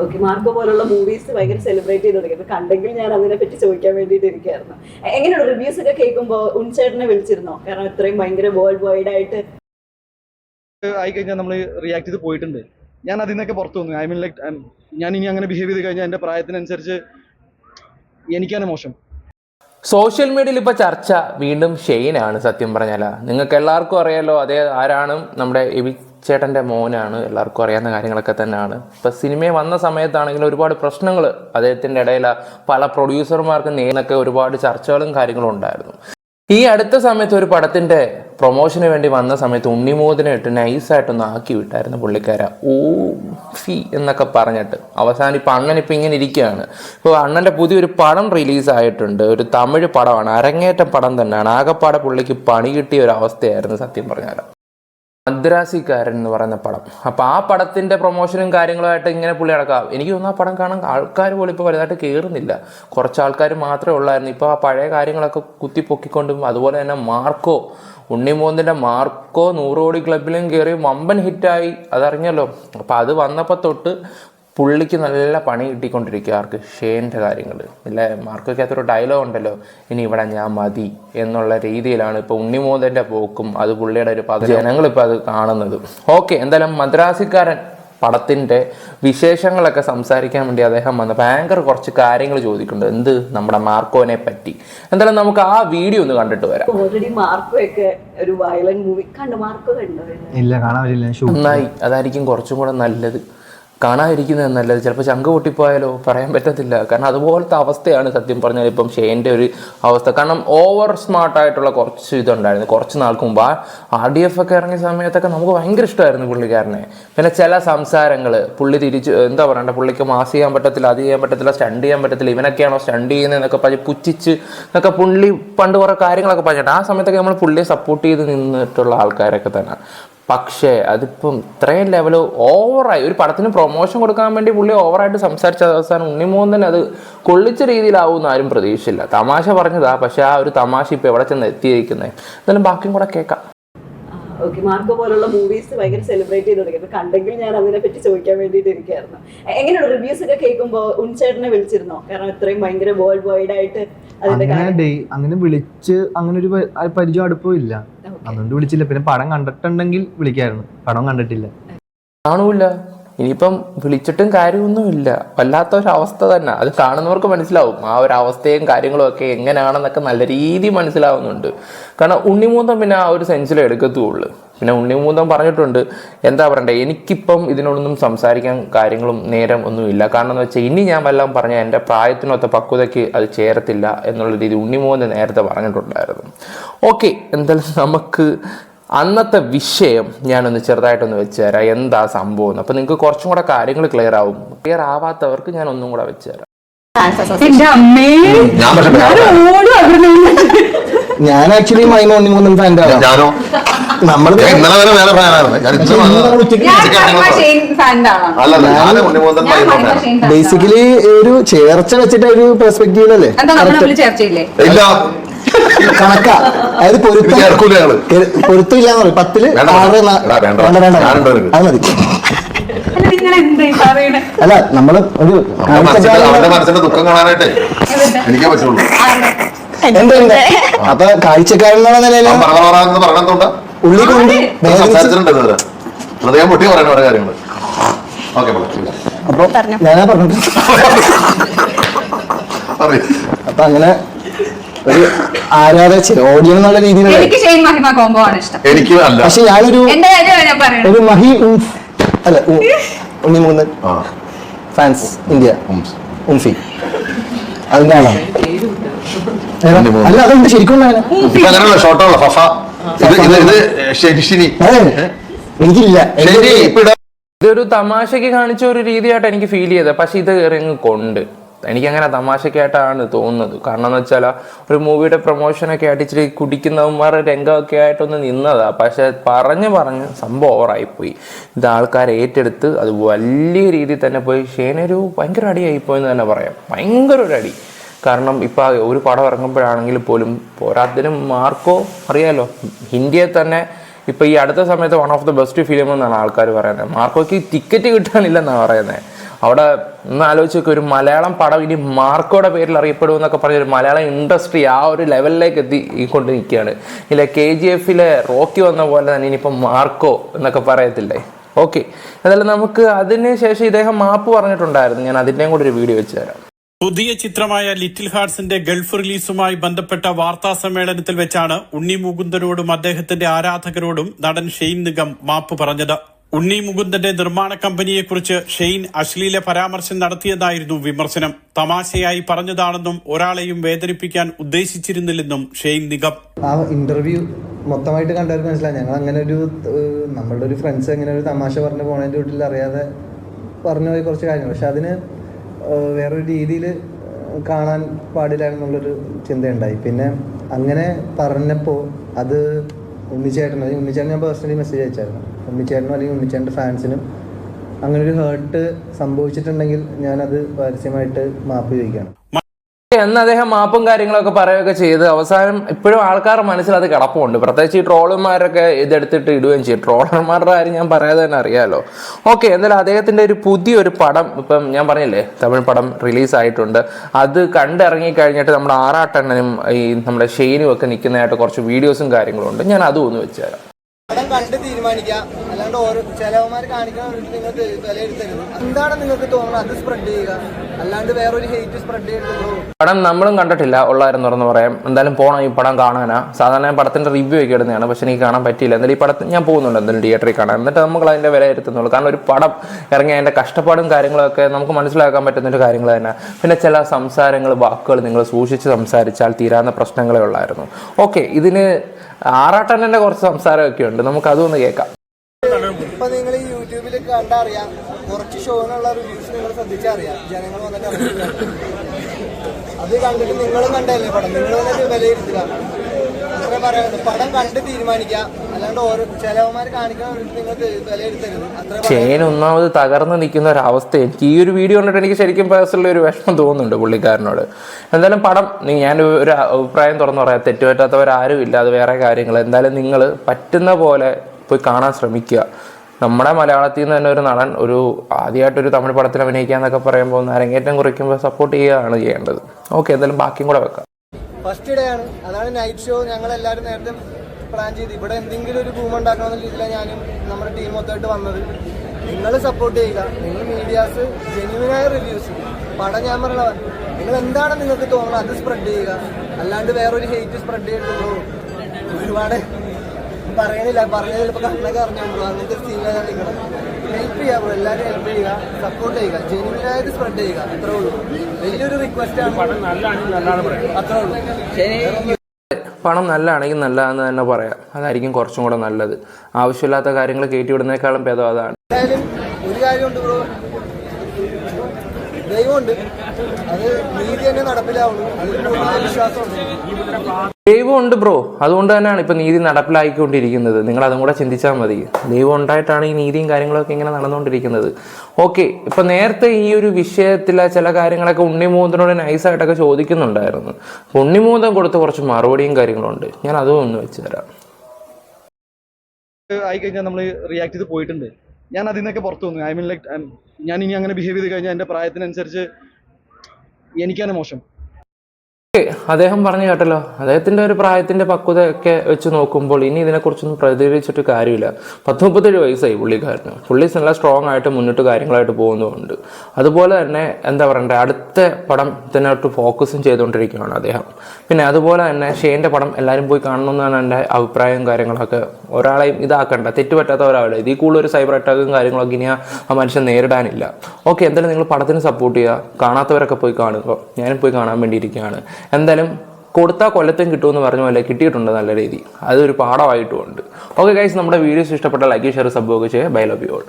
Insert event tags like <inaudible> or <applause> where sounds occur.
Okay Marco പോലുള്ള movies ഭയങ്കര celebrate ചെയ്ത് തുടങ്ങി. കണ്ടെങ്കിൽ ഞാൻ അതിനെ പറ്റി ചോദിക്കാൻ വേണ്ടിയിട്ട് ഇരിക്കുകയായിരുന്നു. എങ്ങനെയുള്ള റിവ്യൂസ് ഒക്കെ കേൾക്കുമ്പോൾ ഉൺചേട്ടനെ വിളിച്ചിരുന്നോ? കാരണം ഇത്രയും ഭയങ്കര വേൾഡ് വൈഡ് ആയിട്ട്. ആയി കഴിഞ്ഞാൽ നമ്മൾ റിയാക്ട് ചെയ്ത് പോയിട്ടുണ്ട്. ഞാൻ അതിൽ നിന്നൊക്കെ പുറത്തു വന്നു. ഐ മീൻ ലൈക്ക് ഞാൻ ഇനി അങ്ങനെ ബിഹേവ് ചെയ്ത് കഴിഞ്ഞാൽ എന്റെ പ്രായത്തിനനുസരിച്ച് എനിക്കാണ് മോശം. സോഷ്യൽ മീഡിയയിൽ ഇപ്പോൾ ചർച്ച വീണ്ടും ഷെയ്നാണ് സത്യം പറഞ്ഞാൽ നിങ്ങൾക്ക് എല്ലാവർക്കും അറിയാലോ അതേ ആരാണ് നമ്മുടെ ചേട്ടന്റെ മോനാണ് എല്ലാവർക്കും അറിയാവുന്ന കാര്യങ്ങളൊക്കെ തന്നെയാണ്. ഇപ്പം സിനിമയെ വന്ന സമയത്താണെങ്കിലും ഒരുപാട് പ്രശ്നങ്ങൾ അദ്ദേഹത്തിന്റെ ഇടയിൽ പല പ്രൊഡ്യൂസർമാർക്ക് നേരിടൊക്കെ ഒരുപാട് ചർച്ചകളും കാര്യങ്ങളും ഉണ്ടായിരുന്നു. ഈ അടുത്ത സമയത്ത് ഒരു പടത്തിന്റെ പ്രൊമോഷന് വേണ്ടി വന്ന സമയത്ത് ഉണ്ണിമോദിനെ ഇട്ട് നൈസായിട്ടൊന്ന് ആക്കി വിട്ടായിരുന്നു പുള്ളിക്കാര. ഓ ഫി എന്നൊക്കെ പറഞ്ഞിട്ട്. അവസാനം ഇപ്പം അണ്ണൻ ഇപ്പം ഇങ്ങനെ ഇരിക്കുകയാണ്. ഇപ്പോൾ അണ്ണന്റെ പുതിയൊരു പടം റിലീസായിട്ടുണ്ട്. ഒരു തമിഴ് പടമാണ്. അരങ്ങേറ്റ പടം തന്നെയാണ്. ആകെപ്പാടെ പുള്ളിക്ക് പണി കിട്ടിയ ഒരു അവസ്ഥയായിരുന്നു സത്യം പറഞ്ഞാൽ മദ്രാസിക്കാരൻ എന്ന് പറയുന്ന പടം. അപ്പോൾ ആ പടത്തിന്റെ പ്രൊമോഷനും കാര്യങ്ങളുമായിട്ട് ഇങ്ങനെ പുള്ളി അടക്കാം എനിക്ക് തോന്നുന്നു ആ പടം കാണാൻ ആൾക്കാർ പോലും ഇപ്പോൾ വലുതായിട്ട് കയറുന്നില്ല കുറച്ച് ആൾക്കാർ മാത്രമേ ഉള്ളായിരുന്നു. ഇപ്പോൾ ആ പഴയ കാര്യങ്ങളൊക്കെ കുത്തിപ്പൊക്കിക്കൊണ്ടും അതുപോലെ തന്നെ മാർക്കോ ഉണ്ണിമോന്തിന്റെ മാർക്കോ നൂറ് കോടി ക്ലബിലും കയറി വമ്പൻ ഹിറ്റായി. അതറിഞ്ഞല്ലോ. അപ്പോൾ അത് വന്നപ്പോൾ തൊട്ട് പുള്ളിക്ക് നല്ല പണി കിട്ടിക്കൊണ്ടിരിക്കുക ആർക്ക്? ഷെയിന്റെ കാര്യങ്ങൾ. ഇല്ല? മാർക്കൊക്കകത്തൊരു ഡയലോഗ് ഉണ്ടല്ലോ. ഇനി ഇവിടെ ഞാൻ മതി എന്നുള്ള രീതിയിലാണ് ഇപ്പോൾ ഉണ്ണിമോദന്റെ പോക്കും. അത് പുള്ളിയുടെ ഒരു പദ ജനങ്ങളിപ്പോൾ അത് കാണുന്നത്. ഓക്കെ എന്തായാലും മദ്രാസിക്കാരൻ പടത്തിന്റെ വിശേഷങ്ങളൊക്കെ സംസാരിക്കാൻ വേണ്ടി അദ്ദേഹം വന്ന ഭയങ്കര കുറച്ച് കാര്യങ്ങൾ ചോദിക്കുന്നുണ്ട്. എന്ത്? നമ്മുടെ മാർക്കോനെ പറ്റി. എന്തായാലും നമുക്ക് ആ വീഡിയോ ഒന്ന് കണ്ടിട്ട് വരാം. ഓൾറെഡി ഒരു വയലന്റ് മൂവി കണ്ടു? മാർക്കോ കണ്ടോ? ഇല്ല കാണാൻ നന്നായി. അതായിരിക്കും കുറച്ചും കൂടെ നല്ലത്. കാണാതിരിക്കുന്നത് നല്ലത് ചിലപ്പോൾ ചങ്ക് പൊട്ടിപ്പോയാലോ പറയാൻ പറ്റത്തില്ല. കാരണം അതുപോലത്തെ അവസ്ഥയാണ് സത്യം പറഞ്ഞാൽ ഇപ്പം ഷെയിന്റെ ഒരു അവസ്ഥ. കാരണം ഓവർ സ്മാർട്ടായിട്ടുള്ള കുറച്ച് ഇതുണ്ടായിരുന്നു. കുറച്ച് നാൾക്ക് മുമ്പ് ആ ആർ ഡി എഫ് ഒക്കെ ഇറങ്ങിയ സമയത്തൊക്കെ നമുക്ക് ഭയങ്കര ഇഷ്ടമായിരുന്നു പുള്ളിക്കാരനെ. പിന്നെ ചില സംസാരങ്ങൾ പുള്ളി തിരിച്ച് എന്താ പറയണ്ട പുള്ളിക്ക് മാസ് ചെയ്യാൻ പറ്റത്തില്ല അത് ചെയ്യാൻ പറ്റത്തില്ല സ്റ്റണ്ട് ചെയ്യാൻ പറ്റത്തില്ല ഇവനൊക്കെയാണോ സ്റ്റണ്ട് ചെയ്യുന്നതെന്നൊക്കെ പറഞ്ഞ് പുച്ഛിച്ച് എന്നൊക്കെ പുള്ളി പണ്ട് കുറേ കാര്യങ്ങളൊക്കെ പറഞ്ഞിട്ട് ആ സമയത്തൊക്കെ നമ്മൾ പുള്ളിയെ സപ്പോർട്ട് ചെയ്ത് നിന്നിട്ടുള്ള ആൾക്കാരൊക്കെ തന്നെ. പക്ഷേ അതിപ്പം ഇത്രയും ലെവൽ ഓവറായി ഒരു പടത്തിന് പ്രൊമോഷൻ കൊടുക്കാൻ വേണ്ടി പുള്ളി ഓവറായിട്ട് സംസാരിച്ച അവസാനം ഉണ്ണിമോഹൻ അത് കൊള്ളിച്ച രീതിയിലാവുമെന്ന് ആരും പ്രതീക്ഷിച്ചില്ല. തമാശ പറഞ്ഞതാ പക്ഷേ ആ ഒരു തമാശ ഇപ്പം എവിടെ ചെന്ന് എത്തിയിരിക്കുന്നത് എന്തായാലും ബാക്കിയും കൂടെ കേൾക്കാം. ഓക്കെ മാർക്കോ പോലുള്ള മൂവീസ് ഭയങ്കര സെലിബ്രേറ്റ് ചെയ്ത് തുടങ്ങി. കണ്ടെങ്കിൽ ഞാൻ അതിനെ പറ്റി ചോദിക്കാൻ വേണ്ടിയിട്ട് ഇരിക്കുകയായിരുന്നു. എങ്ങനെയാണ് റിവ്യൂസ് ഒക്കെ കേൾക്കുമ്പോൾ ഉൺചേട്ടനെ വിളിച്ചിരുന്നോ? കാരണം ഇത്രയും ഭയങ്കര വേൾഡ് വൈഡ് ആയിട്ട് അതിന്റെ അങ്ങനെ അങ്ങനെ വിളിച്ച് അങ്ങനെ ഒരു പരിചയം അടുപ്പം ഇല്ല. അതുകൊണ്ട് വിളിച്ചില്ല. പിന്നെ പടം കണ്ടിട്ടുണ്ടെങ്കിൽ വിളിക്കായിരുന്നു. പടം കണ്ടിട്ടില്ല. കാണൂല ഇനിയിപ്പം വിളിച്ചിട്ടും കാര്യമൊന്നുമില്ല. വല്ലാത്ത ഒരു അവസ്ഥ തന്നെ. അത് കാണുന്നവർക്ക് മനസ്സിലാവും. ആ ഒരു അവസ്ഥയും കാര്യങ്ങളും ഒക്കെ എങ്ങനെയാണെന്നൊക്കെ നല്ല രീതി മനസ്സിലാവുന്നുണ്ട്. കാരണം ഉണ്ണിമൂന്തം പിന്നെ ആ ഒരു സെൻസിൽ എടുക്കത്തുള്ളൂ. പിന്നെ ഉണ്ണിമൂന്തം പറഞ്ഞിട്ടുണ്ട് എന്താ പറയണ്ടേ? എനിക്കിപ്പം ഇതിനോടൊന്നും സംസാരിക്കാൻ കാര്യങ്ങളും നേരം ഒന്നുമില്ല. കാരണം എന്ന് വെച്ചാൽ ഇനി ഞാൻ വല്ലതും പറഞ്ഞ എന്റെ പ്രായത്തിനൊത്ത പക്വതയ്ക്ക് അത് ചേരത്തില്ല എന്നുള്ള രീതി ഉണ്ണിമൂന്തം നേരത്തെ പറഞ്ഞിട്ടുണ്ടായിരുന്നു. ഓക്കെ എന്തായാലും നമുക്ക് അന്നത്തെ വിഷയം ഞാനൊന്ന് ചെറുതായിട്ടൊന്ന് വെച്ച് തരാം. എന്താ സംഭവം എന്ന്. അപ്പൊ നിങ്ങൾക്ക് കുറച്ചും കൂടെ കാര്യങ്ങൾ ക്ലിയർ ആവും. ക്ലിയർ ആവാത്തവർക്ക് ഞാൻ ഒന്നും കൂടെ വെച്ച് തരാം. അമ്മേ ഞാൻ ആക്ച്വലി മൈ മോർണിംഗ് മൂന്നും ഫാന്റെ ഞാനോ? നമ്മൾ ഇന്നലെ വരെ വേറെ ഫാനായിരുന്നു ഞാൻ ഇച്ചിരി വന്നതാ. ഞാൻ ഫാനാണ് ഉണ്ണിമൂന്തൻ fan ബേസിക്കലി ഒരു ചേർച്ച വെച്ചിട്ട് ഒരു പെർസ്പെക്റ്റീവിലല്ലേ അല്ലേ നമ്മൾ ചർച്ചയില്ലേ? ഇല്ല. കണക്കാ. അതായത് പൊരുത്തം എനിക്ക് ഇറക്കൂല ഞങ്ങൾ. പൊരുത്തം ഇല്ലാന്ന് പറയും. പത്തിൽ ആറ് വേണ്ട. വേണ്ട. അത് മതി. അല്ല നിങ്ങൾ എന്താ പറയണേ അല്ല നമ്മൾ ഒരു ദുഃഖം കാണാനായിട്ടേ എനിക്കേ പറ്റുള്ളൂ. എന്താ എന്താ അപ്പൊ കാഴ്ചക്കാരൻ എന്നുള്ള നിലയിൽ എന്ന് ഉള്ളി കൊണ്ട് ഹൃദയം പൊട്ടി പറയുന്ന ഓരോ കാര്യങ്ങൾ. ഓക്കെ അപ്പൊ ഞാനാ പറഞ്ഞത്. <laughs> അപ്പൊ അങ്ങനെ ഒരു ആരാധന ഓഡിയൻ എന്നുള്ള രീതിയിലുള്ള എനിക്ക് ഷെയ്ൻ മഹിമ കോംബോ ആണ് ഇഷ്ടം. എനിക്ക് അല്ല. പക്ഷെ ഞാനൊരു എന്റെ കാര്യമാണ് ഞാൻ പറയണത്. ഒരു മഹി ഉംഫ് അല്ല <laughs> ഉണ്ണി മൂന്ന് ആ. Fans India. ഉം. ഉംഫി. അതിന്റെ ആളാണ്. ഏതാ? ഉണ്ണിമൂന്ന്. അല്ല അതുണ്ട് ശരിക്കും ഉണ്ട് അങ്ങനെ. ഇപ്പൊ അങ്ങനെയുള്ള ഷോട്ടുള്ള ഫഫ. ഇത് ഇത് ഇത് ശരിശിനി അതെ. എനിക്കില്ല. ശരി ഇപ്പൊ ഇടാ. ഇതൊരു തമാശക്ക് കാണിച്ച ഒരു രീതിയായിട്ട് എനിക്ക് ഫീൽ ചെയ്തത്. പക്ഷെ ഇത് ഇറങ്ങി കൊണ്ട്. എനിക്കങ്ങനെ തമാശക്കായിട്ടാണ് തോന്നുന്നത്. കാരണം എന്ന് വെച്ചാൽ ഒരു മൂവിയുടെ പ്രൊമോഷനൊക്കെ ആയിട്ട് ഇച്ചിരി കുടിക്കുന്നവന്മാർ രംഗമൊക്കെ ആയിട്ടൊന്ന് നിന്നതാ. പക്ഷെ പറഞ്ഞ് പറഞ്ഞ് സംഭവം ഓവറായിപ്പോയി. ഇത് ആൾക്കാർ ഏറ്റെടുത്ത് അത് വലിയ രീതിയിൽ തന്നെ പോയി. ഷേനൊരു ഭയങ്കര അടിയായിപ്പോയി എന്ന് തന്നെ പറയാം. ഭയങ്കര ഒരു അടി. കാരണം ഇപ്പം ഒരു പടം ഇറങ്ങുമ്പോഴാണെങ്കിൽ പോലും പോരാത്തിനും മാർക്കോ അറിയാലോ. ഹിന്ദിയെ തന്നെ ഇപ്പം ഈ അടുത്ത സമയത്ത് one of the best film എന്നാണ് ആൾക്കാർ പറയുന്നത്. മാർക്കോയ്ക്ക് ടിക്കറ്റ് കിട്ടാനില്ലെന്നാണ് പറയുന്നത്. അവിടെ ഒന്ന് ആലോചിച്ച് ഒരു മലയാളം പടം ഇനി മാർക്കോടെ പേരിൽ അറിയപ്പെടും എന്നൊക്കെ പറഞ്ഞ ഒരു മലയാളം ഇൻഡസ്ട്രി ആ ഒരു ലെവലിലേക്ക് എത്തി കൊണ്ടിരിക്കുകയാണ്. ഇല്ല കെ ജി എഫിലെ റോക്കി വന്ന പോലെ തന്നെ ഇനിയിപ്പം മാർക്കോ എന്നൊക്കെ പറയത്തില്ലേ? ഓക്കെ എന്നാലും നമുക്ക് അതിന് ശേഷം ഇദ്ദേഹം മാപ്പ് പറഞ്ഞിട്ടുണ്ടായിരുന്നു. ഞാൻ അതിന്റെയും കൂടി ഒരു വീഡിയോ വെച്ച് തരാം. പുതിയ ചിത്രമായ ലിറ്റിൽ ഹാർട്സിന്റെ ഗൾഫ് റിലീസുമായി ബന്ധപ്പെട്ട വാർത്താ സമ്മേളനത്തിൽ വെച്ചാണ് ഉണ്ണി മുകുന്ദനോടും അദ്ദേഹത്തിന്റെ ആരാധകരോടും നടൻ ഷെയ്ൻ നിഗം മാപ്പ് പറഞ്ഞത്. ഉണ്ണി മുകുന്ദന്റെ നിർമ്മാണ കമ്പനിയെക്കുറിച്ച് ഷെയ്ൻ അശ്ലീല പരാമർശം നടത്തിയതായിരുന്നു വിമർശനം. തമാശയായി പറഞ്ഞതാണെന്നും ഒരാളെയും വേദനിപ്പിക്കാൻ ഉദ്ദേശിച്ചിരുന്നില്ലെന്നും ഷെയ്ൻ നിഗം. ആ ഇന്റർവ്യൂ മൊത്തമായിട്ട് കണ്ടവർക്ക് മനസ്സിലായി. ഞങ്ങൾ അങ്ങനെ ഒരു നമ്മളുടെ ഒരു ഫ്രണ്ട്സ് അങ്ങനെ ഒരു തമാശ പറഞ്ഞ് പോണതിന്റെ വീട്ടിൽ അറിയാതെ പറഞ്ഞു പോയി കുറച്ച് കാര്യങ്ങൾ. പക്ഷെ അതിന് വേറൊരു രീതിയിൽ കാണാൻ പാടില്ല എന്നുള്ളൊരു ചിന്തയുണ്ടായി. പിന്നെ അങ്ങനെ പറഞ്ഞപ്പോൾ അത് ഉണ്ണിച്ചേട്ടൻ അല്ലെങ്കിൽ ഉണ്ണിച്ചേട്ടൻ ഞാൻ പേഴ്സണലി മെസ്സേജ് അയച്ചായിരുന്നു. ഉണ്ണിച്ചേട്ടനും അല്ലെങ്കിൽ ഉണ്ണിച്ചേട്ടന്റെ ഫാൻസിനും അങ്ങനെ ഒരു ഹേർട്ട് സംഭവിച്ചിട്ടുണ്ടെങ്കിൽ ഞാനത് പരസ്യമായിട്ട് മാപ്പ് ചോദിക്കുകയാണ്. എന്ന് അദ്ദേഹം മാപ്പും കാര്യങ്ങളൊക്കെ പറയുകയൊക്കെ ചെയ്ത് അവസാനം ഇപ്പോഴും ആൾക്കാരുടെ മനസ്സിൽ അത് കിടപ്പുണ്ട്. പ്രത്യേകിച്ച് ഈ ട്രോളർമാരൊക്കെ ഇതെടുത്തിട്ട് ഇടുകയും ചെയ്യും. ട്രോളർമാരുടെ കാര്യം ഞാൻ പറയാതെ തന്നെ അറിയാലോ. ഓക്കെ എന്തായാലും അദ്ദേഹത്തിന്റെ ഒരു പുതിയൊരു പടം ഇപ്പം ഞാൻ പറഞ്ഞില്ലേ തമിഴ് പടം റിലീസായിട്ടുണ്ട്. അത് കണ്ടിറങ്ങി കഴിഞ്ഞിട്ട് നമ്മുടെ ആറാട്ടണ്ണനും ഈ നമ്മുടെ ഷെയിനും ഒക്കെ നിൽക്കുന്നതായിട്ട് കുറച്ച് വീഡിയോസും കാര്യങ്ങളും ഉണ്ട് ഞാൻ അതും ഒന്ന് വെച്ചുതരാം കണ്ട് അല്ലാണ്ട് ഓരോ ചിലവന്മാർ കാണിക്കാൻ വേണ്ടിയിട്ട് നിങ്ങൾ വിലയിരുത്തരുത് എന്താണ് നിങ്ങൾക്ക് തോന്നുന്നത്? അത് സ്പ്രെഡ് ചെയ്യുക. അല്ലാണ്ട് വേറൊരു ഹെയ്റ്റ് സ്പ്രെഡ് ചെയ്യരുത്. പടം നമ്മളും കണ്ടിട്ടില്ല ഉള്ളായിരുന്നു തുറന്ന് പറയാം. എന്തായാലും പോകണം ഈ പടം കാണാനാ. സാധാരണ പടത്തിന്റെ റിവ്യൂ ഒക്കെ ഇടുന്നതാണ് പക്ഷെ എനിക്ക് കാണാൻ പറ്റിയില്ല. എന്തായാലും ഈ പടത്തിൽ ഞാൻ പോകുന്നുണ്ട് എന്തായാലും തിയേറ്ററിൽ കാണാൻ. എന്നിട്ട് നമുക്ക് അതിന്റെ വില ഇരുത്തുന്നുള്ളൂ കാരണം ഒരു പടം ഇറങ്ങി അതിന്റെ കഷ്ടപ്പാടും കാര്യങ്ങളൊക്കെ നമുക്ക് മനസ്സിലാക്കാൻ പറ്റുന്ന ഒരു കാര്യങ്ങൾ തന്നെ പിന്നെ ചില സംസാരങ്ങൾ വാക്കുകൾ നിങ്ങൾ സൂക്ഷിച്ച് സംസാരിച്ചാൽ തീരാവുന്ന പ്രശ്നങ്ങളേ ഉള്ളായിരുന്നു. ഓക്കെ ഇതിന് ആറാട്ടന്നെ കുറച്ച് സംസാരമൊക്കെ ഉണ്ട്. നമുക്ക് അതൊന്ന് കേൾക്കാം. യൂട്യൂബിൽ കണ്ടറിയാം. കുറച്ച് ഷോനുള്ള റിവ്യൂസ് നിങ്ങൾ ശ്രദ്ധിച്ചറിയാം. ജനങ്ങൾ വന്നിട്ട്. അത് കണ്ടിട്ട് നിങ്ങളും കണ്ടല്ലേ പടം? നിങ്ങൾ വന്നിട്ട് വിലയിരുത്തുക. അത്ര പറയാനുണ്ട് പടം കണ്ട് തീരുമാനിക്കാം അല്ലാണ്ട് ഓരോ ചിലവന്മാർ കാണിക്കാൻ നിങ്ങൾ വിലയിരുത്തരുത്. അത്ര ചെയിൻ ഒന്നാമത് തകർന്ന് നിൽക്കുന്ന ഒരു അവസ്ഥ എനിക്ക് ഈ ഒരു വീഡിയോ കണ്ടിട്ട് എനിക്ക് ശരിക്കും പേഴ്സണലി ഒരു വിഷമം തോന്നുന്നുണ്ട് പുള്ളിക്കാരനോട്. എന്തായാലും പടം ഞാൻ ഒരു അഭിപ്രായം തുറന്നു പറയാം. തെറ്റുപറ്റാത്തവരാരും ഇല്ല. അത് വേറെ കാര്യങ്ങൾ എന്തായാലും നിങ്ങൾ പറ്റുന്ന പോലെ പോയി കാണാൻ ശ്രമിക്കുക. നമ്മുടെ മലയാളത്തിൽ നിന്ന് തന്നെ ഒരു നടൻ ഒരു ആദ്യമായിട്ടൊരു തമിഴ് പടത്തിൽ അഭിനയിക്കുക എന്നൊക്കെ പറയുമ്പോൾ അരങ്ങേറ്റം കുറിക്കുമ്പോൾ സപ്പോർട്ട് ചെയ്യുകയാണ് ചെയ്യേണ്ടത്. ഓക്കെ എന്തായാലും ബാക്കിയും കൂടെ വെക്കാം. ഫസ്റ്റ് ഡേ ആണ്. അതാണ് നൈറ്റ് ഷോ ഞങ്ങൾ എല്ലാവരും നേരത്തെ പ്ലാൻ ചെയ്ത്. ഇവിടെ എന്തെങ്കിലും ഒരു ഭൂമി ഉണ്ടാക്കണമെന്ന രീതിയിലാണ് ഞാനും നമ്മുടെ ടീം മൊത്തമായിട്ട് വന്നത്. നിങ്ങൾ സപ്പോർട്ട് ചെയ്യുക. നിങ്ങൾ മീഡിയാസ് ജെന്യൂനായ റിവ്യൂസ് പടം ഞാൻ പറഞ്ഞ നിങ്ങൾ എന്താണ് നിങ്ങൾക്ക് തോന്നുന്നത് അത് സ്പ്രെഡ് ചെയ്യുക. അല്ലാണ്ട് വേറൊരു ഹെയ്റ്റ് സ്പ്രെഡ് ചെയ്തിട്ടുള്ളൂ ഒരുപാട് പറയണില്ല പറഞ്ഞത് ചിലപ്പോൾ കണ്ണൊക്കെ അറിഞ്ഞോളൂ അങ്ങനത്തെ ഞാൻ നിൽക്കണം ഹെൽപ്പ് ചെയ്യുക ബ്രോ എല്ലാവരും ഹെൽപ്പ് ചെയ്യുക സപ്പോർട്ട് ചെയ്യുക ജെന്യൂനായിട്ട് സ്പ്രെഡ് ചെയ്യുക അത്രേ ഉള്ളൂ. വലിയൊരു റിക്വസ്റ്റ് ആണ്. അത്രേ ഉള്ളൂ. പണം നല്ലതാണെങ്കിൽ നല്ലതെന്ന് തന്നെ പറയാം. അതായിരിക്കും കുറച്ചും കൂടെ നല്ലത്. ആവശ്യമില്ലാത്ത കാര്യങ്ങൾ കയറ്റിവിടുന്നേക്കാളും ഭേദം അതാണ്. എന്തായാലും ഒരു കാര്യമുണ്ട് ബ്രോ. ദൈവമുണ്ട്. അത് നീതി തന്നെ നടപ്പിലാവുള്ളൂ അതിൽ പൂർണമായ വിശ്വാസമുണ്ട് ദൈവം ഉണ്ട് ബ്രോ. അതുകൊണ്ട് തന്നെയാണ് ഇപ്പൊ നീതി നടപ്പിലാക്കിക്കൊണ്ടിരിക്കുന്നത് നിങ്ങൾ അതും കൂടെ ചിന്തിച്ചാൽ മതി. ദൈവം ഉണ്ടായിട്ടാണ് ഈ നീതിയും കാര്യങ്ങളൊക്കെ ഇങ്ങനെ നടന്നുകൊണ്ടിരിക്കുന്നത്. ഓക്കെ ഇപ്പൊ നേരത്തെ ഈ ഒരു വിഷയത്തിലെ ചില കാര്യങ്ങളൊക്കെ ഉണ്ണിമൂന്തനോട് നൈസായിട്ടൊക്കെ ചോദിക്കുന്നുണ്ടായിരുന്നു. ഉണ്ണിമൂന്തം കൊടുത്ത കുറച്ച് മറുപടിയും കാര്യങ്ങളുണ്ട്. ഞാൻ അതും ഒന്ന് വെച്ച് തരാം. ആയിക്കഴിഞ്ഞാൽ നമ്മൾ റിയാക്ട് ചെയ്ത് പോയിട്ടുണ്ട്. ഞാൻ അതിൽ നിന്നൊക്കെ പുറത്തു വന്നു. ഐ മീൻ ലൈക്ക് ഞാൻ ഇനി അങ്ങനെ ബിഹേവ് ചെയ്ത് കഴിഞ്ഞാൽ എന്റെ പ്രായത്തിനനുസരിച്ച് എനിക്കാണ് മോശം. അദ്ദേഹം പറഞ്ഞു കേട്ടല്ലോ അദ്ദേഹത്തിന്റെ ഒരു പ്രായത്തിന്റെ പക്വതയൊക്കെ വെച്ച് നോക്കുമ്പോൾ ഇനി ഇതിനെക്കുറിച്ചൊന്നും പ്രതികരിച്ചിട്ട് കാര്യമില്ല. പത്ത് മുപ്പത്തേഴ് വയസ്സായി പുള്ളിക്കാരന്. പുള്ളി നല്ല സ്ട്രോങ് ആയിട്ട് മുന്നിട്ട് കാര്യങ്ങളായിട്ട് പോകുന്നുമുണ്ട്. അതുപോലെ തന്നെ എന്താ പറയണ്ടേ അടുത്ത പടം ഇതിനകത്ത് ഫോക്കസും ചെയ്തുകൊണ്ടിരിക്കുകയാണ് അദ്ദേഹം. പിന്നെ അതുപോലെ തന്നെ ഷെയിന്റെ പടം എല്ലാവരും പോയി കാണണമെന്നാണ് എന്റെ അഭിപ്രായവും കാര്യങ്ങളൊക്കെ. ഒരാളെയും ഇതാക്കണ്ട തെറ്റുപറ്റാത്ത ഒരാളെ ഇതിൽ കൂടുതൽ ഒരു സൈബർ അറ്റാക്കും കാര്യങ്ങളൊക്കെ ഇനി ആ മനുഷ്യൻ നേരിടാനില്ല. ഓക്കെ എന്തായാലും നിങ്ങൾ പടത്തിന് സപ്പോർട്ട് ചെയ്യുക. കാണാത്തവരൊക്കെ പോയി കാണുക. ഞാനും പോയി കാണാൻ വേണ്ടിയിരിക്കുകയാണ്. എന്തായാലും കൊടുത്താൽ കൊല്ലത്തും കിട്ടുമെന്ന് പറഞ്ഞ പോലെ കിട്ടിയിട്ടുണ്ട് നല്ല രീതി. അതൊരു പാഠമായിട്ടുമുണ്ട്. ഓക്കെ ഗൈസ് നമ്മുടെ വീഡിയോസ് ഇഷ്ടപ്പെട്ട ലൈക്ക് ഷെയർ സബ്ബ് ഒക്കെ ചെയ്യുക. Bye love you all